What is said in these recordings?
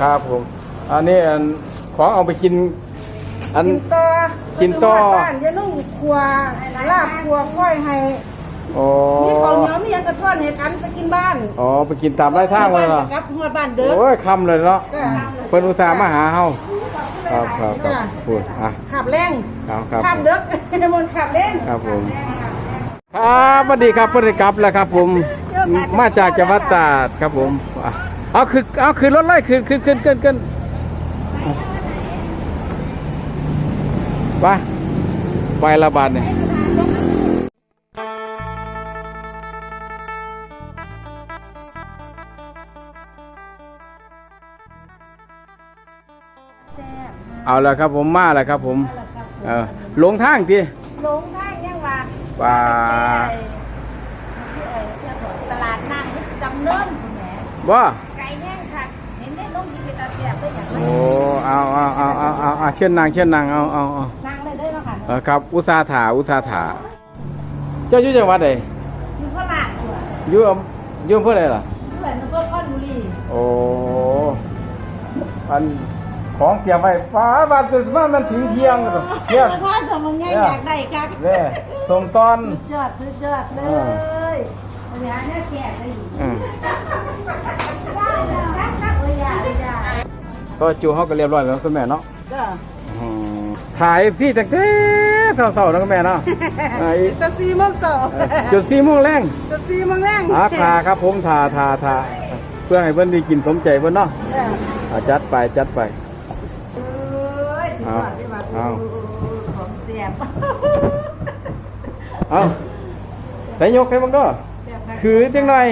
ครับผม อันนี้อันของเอาไปกิน อัน กินต่อกินต่อบ้านยายนุ่งครัวลาบครัวก้อยให้อ๋อมีข้าวเหนียวมีหยังกระท้อนให้กันไปกินบ้านอ๋อไปกินตามไร่ทางเลยเหรอกับหัวบ้านเด้อโอ้ยคำเลยเนาะจ้ะเพิ่นอุตส่าห์มาหาเฮาครับครับครับพูดอะขับแรงครับครับขับเด้อมนต์ขับเล่นครับผม ครับสวัสดีครับเพื่อนครับแล้วครับ ผมมาจากจังหวัดตราดครับผมอะ เอาคือเอาคือรถไล่คือคือขึ้นขึ้นขึ้นไปไประบาดเนี่ยแซ่บเอาแล้วครับผมมาแล้วครับผมเออหลงทางทีลงได้ยังว่าว่าที่ไอ้ที่ไอ้ตลาดน้ำจำเนินคุณแหมว่า โอ้เอาเอาเอาเอาเอาเอาเชิญนางเชิญนางเอาเอาเอานั่งเลยได้แล้วค่ะเออครับอุตสาห์ถาอุตสาห์ถาเจ้าอยู่จังหวัดใดมีข้าวหลามด้วยอยู่อำอยู่อำเภอใดล่ะเหมือนเพื่อก้อนบุหรี่โอ้อันของเตรียมไว้ฟ้าบาดตื่นมามันถึงเที่ยงแล้วเพื่เที่อยงพ่อจะมึงไงอยากได้กันเนี่ยส่งตอนสุดยอดสุดยอดเลยวันนี้เนี่ยแขกได้อยู่ อืม ได้แล้วนักนักเลยอย่าเลยอย่า ก็จูเขาก็เรียบร้อยแล้วคุณแม่เนาะก็อืมถ่ายซี่ตั้งแต่เศร้าๆนะคุณแม่เนาะไอ้ตะซีโมกสองจุดสี่โมงแรงตะซีโมงแรงอาทาครับผมทาทาทาเพื่อให้เพิ่นได้กินสมใจเพิ่นเนาะจ้ะอ่าจัดไปจัดไป เอ้ยสุดยอดที่ว่าเอา ของเสียบเอาแต่ยกให้บังเด้อเสียบนะคือจังหน่อย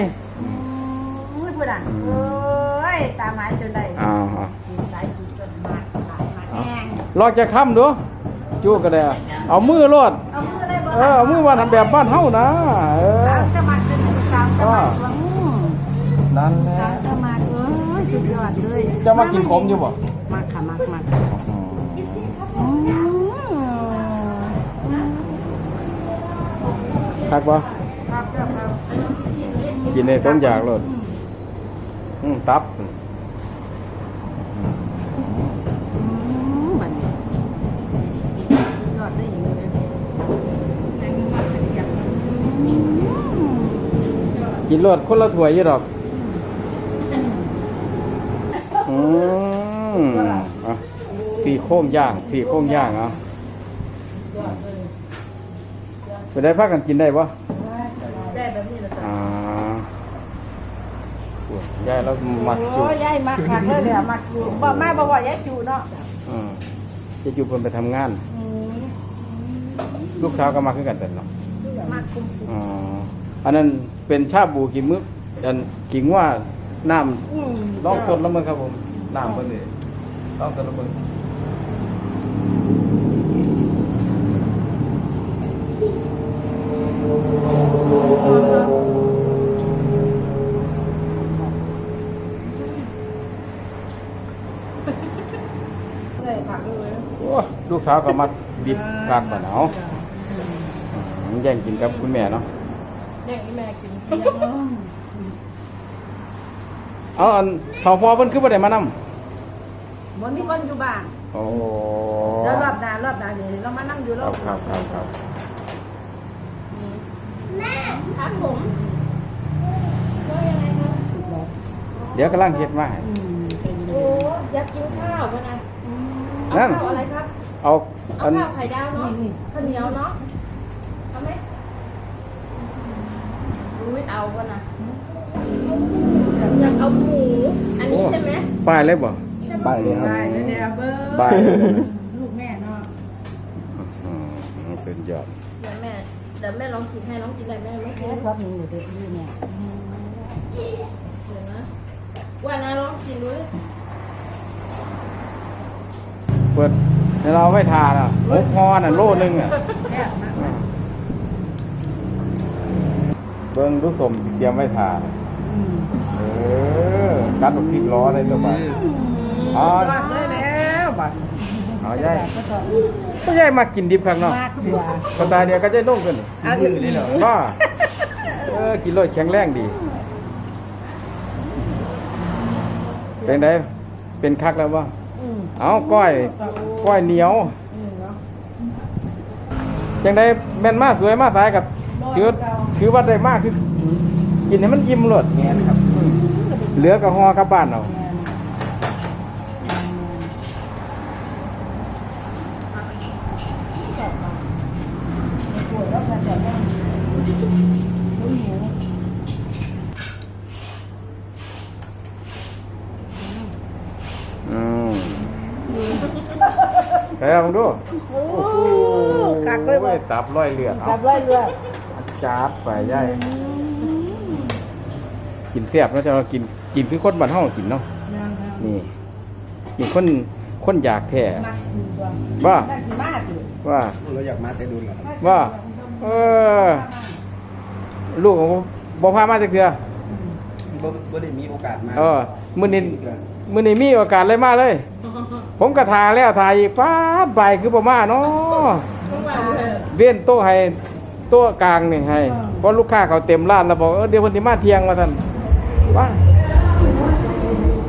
พูดพูดอะเอ้ยตาไม้จนได้ อ้าว ลอกจะค้ำดูจูก็ได้อะเอามือรดเอามือได้บ่เออเอามือมาทำแบบบ้านเฮานะเออสามจะมาเป็นสามจะมาอืมนั่นแหละสามจะมาเอ้ยสุดยอดเลยจะมากินขมอยู่บ่มากค่ะมากมากอืมอืมคักบ่ครับครับครับกินในสมอยากโลดอืมตับ กินโลดคนละถ้วยอยู่ดอกอืมอะสี่โค้งย่างสี่โค้งย่างเอาไปได้พักกันกินได้ปะได้แบบนี้เลยอ่าโอ้ยยายแล้วมัดจุโอ้ยยายมากค่ะเลยอะมากอยู่บ่แม่บ่บ่ยายจูเนาะอ่าจะอยู่เพิ่นไปทำงาน อืมลูกสาวก็มาขึ้นกันแต่เนาะมากคุ้มอ๋อ อันนั้นเป็นชาบูกินมึกอันกิงว่าน้อืมำลองสดแล้วมึงครับผมน้ำเพิ่นนี่ลองสดแล้วมึงโอ้ลูกสาวก็มาดิบกาดบ่หนาวอืมแย่งกินกับคุณแม่เนาะ แย่งแม่กินเอาอันสพเพิ่นคือบ่ได้มานำบ่มีคนอยู่บ้านโอ้แล้วรอบหน้ารอบหน้าเดี๋ยวเรามานั่งอยู่ครรัอบบครับครับครับแม่ครับผมเดี๋ยวกำลังเฮ็ดมาให้โอ้อยากกินข้าวป่ะนะเอานั่น ข้าวอะไรครับเอาเอาอันข้าวไข่ดาวเนาะข้าวเหนียวเนาะเอาไหม อุ้ยเอาป่ะนะอยากเอาหมูอันนี้ใช่ไหมป้ายเลยบ่ป้ายเลยครับได้เดี๋ยวเบอร์ป้ายเลยบ่ลูกแม่เนาะอืมเป็นยอดเดี๋ยวแม่เดี๋ยวแม่ลองกินให้น้องกินอะไรแม่ไม่กินชอบกินเดี๋ยวจะยืดเนี่ยเดี๋ยวนะวันนะลองกินดูเปิดให้เราไว้ทานอะหกฮอน่ะโลนึงอะ เบิ่งดูสมเตรียมไว้ทานเออกัดบักพริกล้อได้ตัวบ่อ๋อตัดได้แล้วบัดเอาใหญ่ก็ใหญ่มากินดิบข้างนอกมากกว่าก็ตายเดียวก็จะลงกันเอาอื่นนี่เหรอก็เออกินโลดแข็งแรงดี เป็นไงเป็นคักแล้วบ่อืมเอาก้อยก้อยเหนียวอืมเนาะจังได้แม่นมาสวยมาสายกับถือว่า ถือว่าได้มากคือกินให้มันอิ่มหลดแม่นครับเหลือก็ห่อกลับบ้านเอาอืมไปลองดูโอ้คักเลยบ่โอ้ยตับร้อยเลือดเอาจับไว้เรื่อย จัดไปย่ายกินเสียบแล้วจะกินกินคือคนบ้านเฮากินเนาะนี่นี่คนคนอยากแท้ว่านั่นสิมาติว่าเราอยากมาแต่ดุลเหรอครับว่าเออลูกของผมบ่พามาจักเทื่อบ่บ่ได้มีโอกาสมาเออมื้อนี้มื้อนี้มีโอกาสเลยมาเลย ผมก็ทาแล้วทาอีกป๊าดใบคือบ่มาเนาะเว้นโต๊ะให้โต๊ะกลางนี่ให้เพราะลูกค้าเขาเต็มร้านแล้วบอกเออเดี๋ยวเพิ่นสิมาเที่ยงว่าซั่นว่า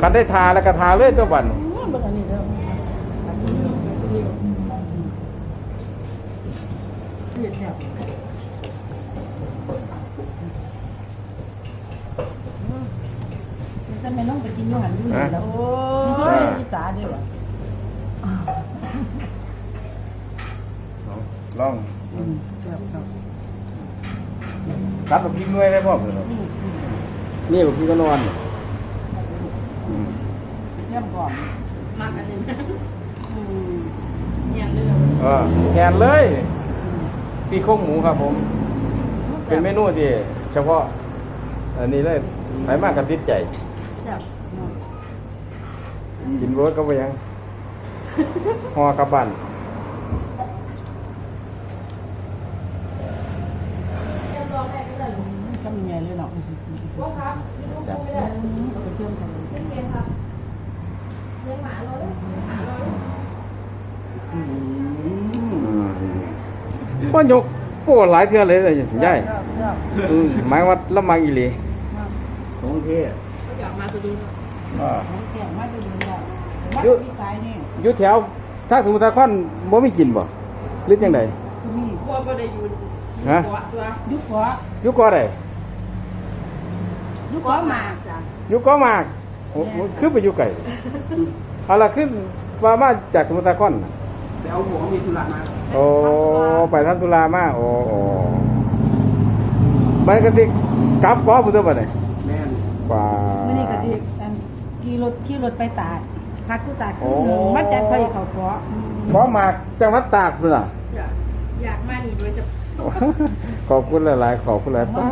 คันได้ทาแล้วก็ทาเลยตัวบัดเบิ่งอันนี้เด้อจะไม่ต้องไปกินอยู่หันอยู่นี่แล้วโอ้ยอีตาเด้อลองครับครั บรับแบบพริกหน่วยได้บ่เพิ่นนี่แบบพริกก็นอนอืมเยี่ยมก่อนมากอันนี้อืมเนี่ยเรื่องเออแทนเลยพี่โครงหมูครับผม เป็นเมนูที่เฉพาะ อันนี้เลยไหนมากกับติดใจ แซ่บกินเวิร์ดก็ไปยังห่อกลับบ้าน ก็มีไงเลยเนาะ จับก็ไปเชื่อมกันก็ยกโป้หลายเทื่อเลยเลยใหญ่หมายว่าละมังอีหลีของเทศอยากมาจะดูอ่าเกี่ยงมาจะดูเนาะวัดมีขายนี่อยู่แถวถ้าสมุทรสาครบ่มีกินบ่หรือจังไดมีพวกก็ได้อยู่ฮะเกาะตัวยุคเกาอยู่เก็ได้ ยุคเกาะเกาะหหมามากจ้ะอยู่เก็มากโอ้โหคือไปอยู่ไกลเอาล่ะขึ้นว่ามาจากสมุทรสาครน่ะไปเอาหัวมีธุระมาโอ้ไปทำธุระมาโอ้โอ้มันก็สิกลับเก็พุ่นตัวบัดนี้แม่นว่า มื่อนี้ก็จะขี่รถขี่รถไปตาดพักกูตาดคือหนึ่งมันจะไปเขาเกาะเก็มากจังหวัดตากพุ่นน่ะอยากอยากมานี่โดยเฉพาะขอบคุณหลาย ๆ ขอบคุณหลายป๊า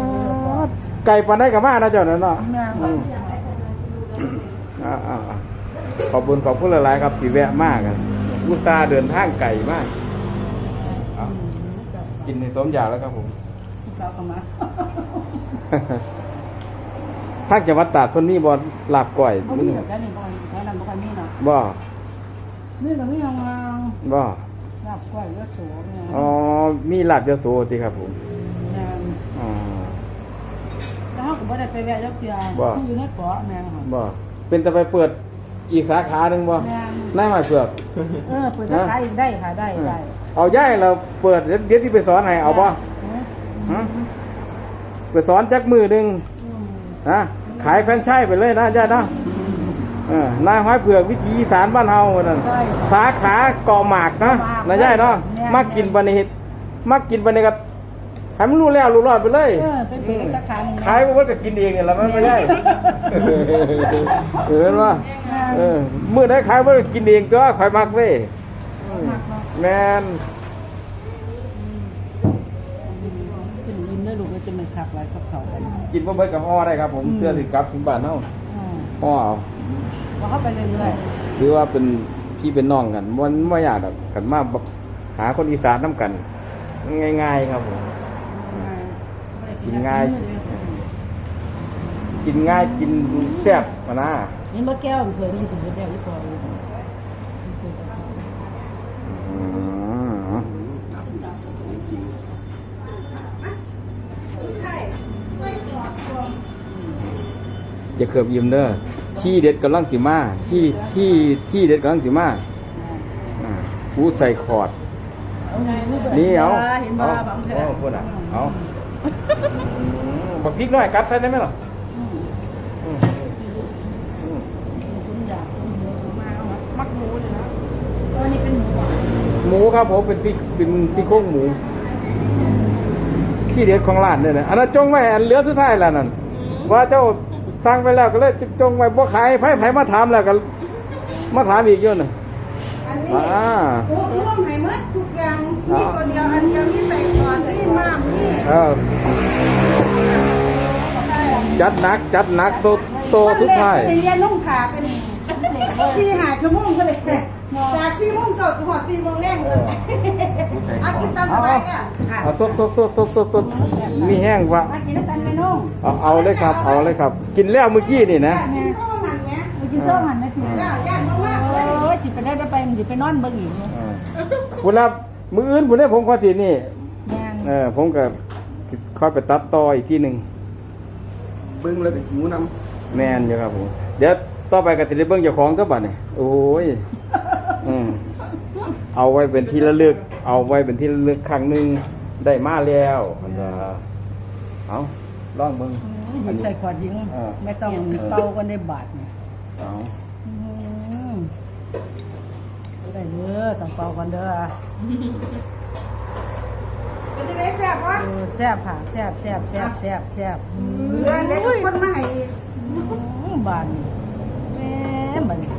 ด ไก่ปานได้กับมานะเจ้านั่นเนาะแม่อืมอ่าอ่าอ่าขอบคุณขอบคุณหลายๆครับที่แวะมากกันลูกตาห์เดินทางไก่มากเอากินในสมอยากแล้วครับผมเราเข้ามาทางจังหวัดตราดเพิ่นมีบ่ลาบก้อยเขามื้มีอแบบนี้บ่เขานำบ่คันนี้เนาะบ่นี่ก็มีเอามาบ่ ลาบก้อยเลือดโสเนี่ยอ๋อมีลาบยโสติครับผมแม่น อ๋อ แล้วเขาก็ บ่ได้ไปแวะยักเทียบ่ อยู่ในเกาะแม่นค่ะบ่ เป็นแต่ไปเปิดอีกสาขาหนึงบ่แม่นนายมาเผือกเออเปิดจะขายอีกได้ค่ะได้ได้เอาย่ายเราเปิดเดี๋ยวเดี๋ยวที่ไปสอนให้เอาบ่ฮะไปสอนจักมือหนึ่งอืมนะขายแฟรนไชส์ไปเลยนะญาตินะเออนายห้อยเผือกวิถีอีสารบ้านเฮานั่นได้ สาขาเกาะหมากนะเกาะหมากนะญาติเนาะแม่นมากินบันนี้มากินบันนี้ก็ ให้มันรู้แล้วรู้รอดไปเลยเออไปเปิดสาขาหนึงนะขายบ่ว่าก็กินเองเนี่ยแหละมันไม่ใช่เห็นว่าเออมื้อได้ขายบ่ได้กินเองก็ข่อยมักเว้ยมักเนาะแม่นเป็นยิ้มได้ลูกก็จะไม่ขับหลายกับเขากันกินบ่เบิดกับห่อได้ครับ ผมอืมเสื้อสิกลับถึงบ้านเฮาอืมห่อเอาพอเข้าไปเรื่อยหรือว่าเป็นพี่เป็นน้องกันมันไม่ยากหรอกกันมาบักหาคนอีสานน้ำกัน ง่าย ๆ ครับผมๆ กินง่าย กินง่ายกินแซ่บมานะนี่เมื่อแก้วมันเคยนี่ถึงจะแก้วที่พออยู่อืมจะเกือบยิ้มเด้อที่เด็ดกำลังสิมาที่ที่ที่เด็ดกำลังสิมาอ่าหูใส่คอร์ดนี่เอาเห็นเอาบ่บางเทื่อเอาพูดอะเอา บักพริกหน่อยกัดใส่ได้ไหมล่ะอืมอืมสมอยาหมูมาเอามามักหมูเลยนะตัวนี้เป็นหมูหวานหมูครับผมเป็นพริกเป็นพริกโค้งหมู ที่เด็ดของร้านเนี่ยนะอันนั้นจงไว้อันเหลือสุดท้ายแล้วนั่นว่าเจ้าสั่งไปแล้วก็เลยจงไว้บ่ขายไผ่ไผ่มาถามแล้วก็มาถามอีกเยอะน่ะ อันนี้อ่าโอ้ร่วมให้หมดทุกอย่างมีตัวเดียวอันเดียวมีใส่ก่อนมีมากมีเออจัดหนักจัดหนักโตโตสุดท้ายวันแรกเรียนนุ่งขาเป็นสี่หาชั่วโมงก็เลยจากสี่โมงสดถึงหอดสี่โมงแรงเลยอากินตามสบายอะค่ะเอาสดสดสดสดสดสดมีแห้งวะมากินแล้วกันไหมน้องเอาเอาเลยครับ เอาเลยครับ กินแล้วเมื่อกี้นี่นะกินข้าวมันเนี้ยไปกินโซ่หันนะพี่ ไปได้ได้ไปจิไปนอนเบิ่งอีกเนี่ยคุณรับมืออื่นผมได้ผมขอทีนี่แม่นเออผมก็ค่อยไปตัดต่ออีกทีหนึ่งเบิ้งแล้วก็หิวน้แมนอยู่ครับผมเดี๋ยวต่อไปก็จะได้เบิ่งเจ้าของก็บัดนี่โอ้ยอืมเอาไว้เป็นที่ระลึก เอาไว้เป็นที่ระลึกครั้งหนึ่งได้มาแล้วอันจะเอาลองเบิ่ง หยิบใส่ขวดยิงอ่าไม่ต้องเป่ากันได้บาทเนี่ยเอาอืม ได้เด้อต้องเป่ากันเด้อเป็นยังไงแซ่บวะเออแซ่บค่ะแซ่บแซ่บแซ่บแซ่บแซ่บอืมเพื่อนได้ทุกคนมาให้อืมบานนี่แม่บัดนี้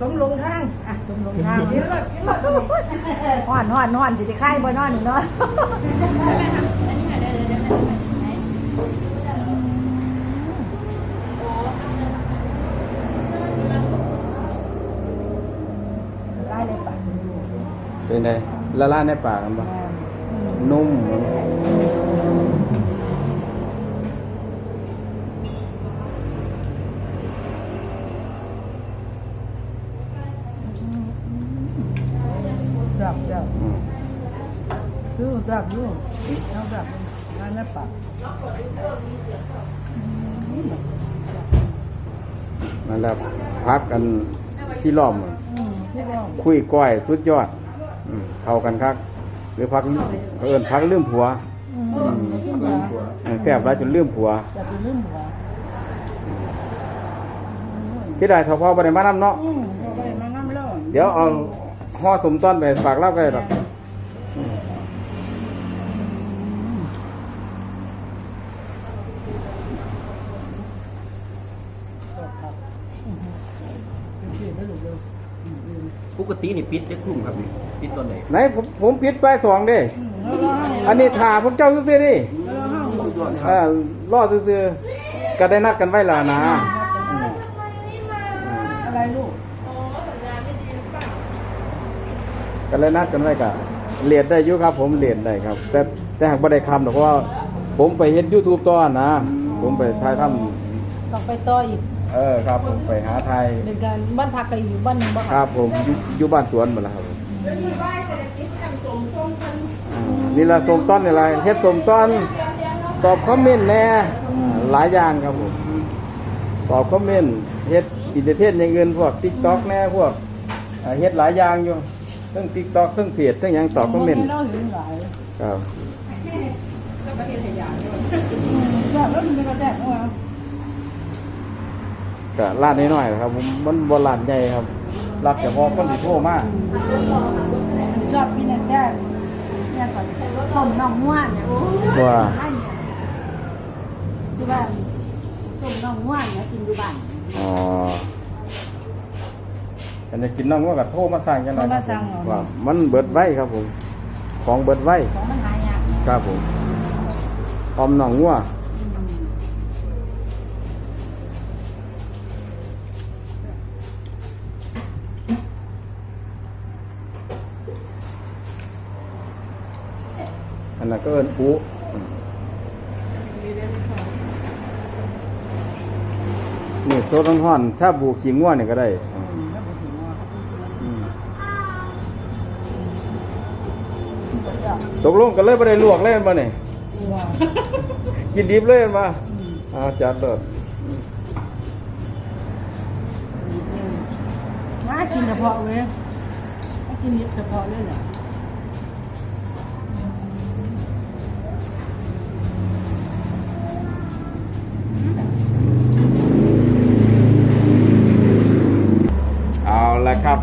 สมลงทางอะชมลงทางกินรถกินรถฮ้อนฮ้อนฮ้อนสิได้คายบ่นอนนี่เนาะไล่เลยปะ เป็นไง ละลายในปากกันปะแม่อืมนุ่ม จับจับอืมดูจับดูเอาจับไล่ในปากนั่นแหละพักกันที่ล้อมอืมพี่บอกคุยก้อยสุดยอด อืมเข้ากันครับหรือพักเอินพักลืมผัวอืมพี่บอกเออแซ่บแล้วจนลืมผัวจะไปลืมหัวพี่ได้ทอพ่อบ่ได้มานำเนาะ อืมเอาไปมาน้ำร้อน เดี๋ยวเอาห่อสมต้อนไปฝากเล่าก็ได้หรอก สดครับอืมพี่ได้หรือเปล่าอืมอืมำป กตินี่ปิดจะกลุ่มครับนี่ปิดตอนไหนไหนผมผมผิดไปสองเด้อืมแล้วเราให้อันนี้ถ่าพวกเจ้าซื่อๆดิแล้วเราให้เออรอซื่อๆก็ได้นัดกันไว้และนะอะไรลูกก็เลยนัดกันไว้กะเรียนได้อยู่ครับ ผมเรียนได้ครับ แต่แต่หากบ่ได้คำหรอกเพราะว่า ผมไปเฮ็ด YouTube ตอนนะ ผมไปถ่ายทำต้องไปต่ออีก เออครับผมไปหาไทยเป็นการบ้านพักไปอยู่บ้านหนึงบ้างครับผมอยู่อยู่บ้านสวนหมดแล้วครับผมแล้วมีไหว้แต่ละกินกันสมทรงกันอ่านี่ละสมต้นนี่อะไรเฮ็ดสมต้นตอบคอมเมนต์แหน่หลายอย่างครับผมตอบคอมเมนต์เฮ็ดอินเทอร์เทนอย่างเงินพวก TikTok แหน่พวกอ่าเฮ็ดหลายอย่างอยู่ทั้ง TikTok ทั้งเพจทั้งหยังตอบคอมเมนต์เราเห็นหลายครับแบบแล้วมันเป็นกระแด กว่าก็ร้านน้อยๆนะครับผมมันบ่ร้านใหญ่ครับ รับเฉพาะคนที่โทรมาชอบกินแต่แดกเนี่ยก่อนต้มน่องม้วนเนี่ยโอ้ยว่าอันเนี่ยที่บ้านต้มน่องม้วนเนี่ยกินอยู่บ้านอ๋ออันนี้กินน้ำว่าก็โทรมาสั่งจังได๋โทรมาสั่งเหรอว่ามันเบิดไว้ครับผม ของเบิดไว้ของมันหายากครับผมออมหนองงัว ก็เอิ้นปูอืมนี่โซดร้อนๆถ้าบูขิงงัวนี่ก็ได้อืมอืมแล้วบ่ถึงว่าอืมตกลงกันเลยบ่ได้ลวกเลยมาเนี่ยว่ากินดิบเลยมาอืมเอาจัดเดดกินเฉพาะเลยมากินเฉพาะเลยเหรอ ละครับ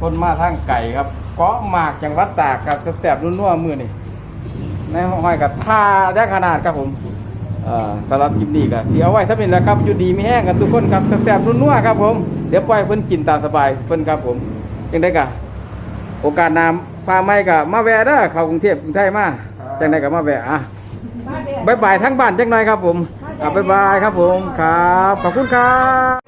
คนมาทางไก่ครับเกาะหมากจังหวัดตากครับแสบๆนุ่นๆมือนี่ในห้อยกับท่าได้ขนาดครับผมเอ่อสำหรับคลิปนี้ก็ที่เอาไว้ถ้าเป็นแล้วครับอยู่ดีมีแห้งกันทุกคนครับแสบๆนุ่นๆครับผมเดี๋ยวปล่อยเพิ่นกินตามสบายเพิ่นครับผมจังได้กะโอกาสน้ำฟ้าไม่กับมาแวะเด้อเข้ากรุงเทพกรุงไทยมาจังได้กับมาแวะอะมาเด้อบายบายทั้งบ้านจังหน่อยครับผมอะบายบายครับผมครับขอบคุณครับ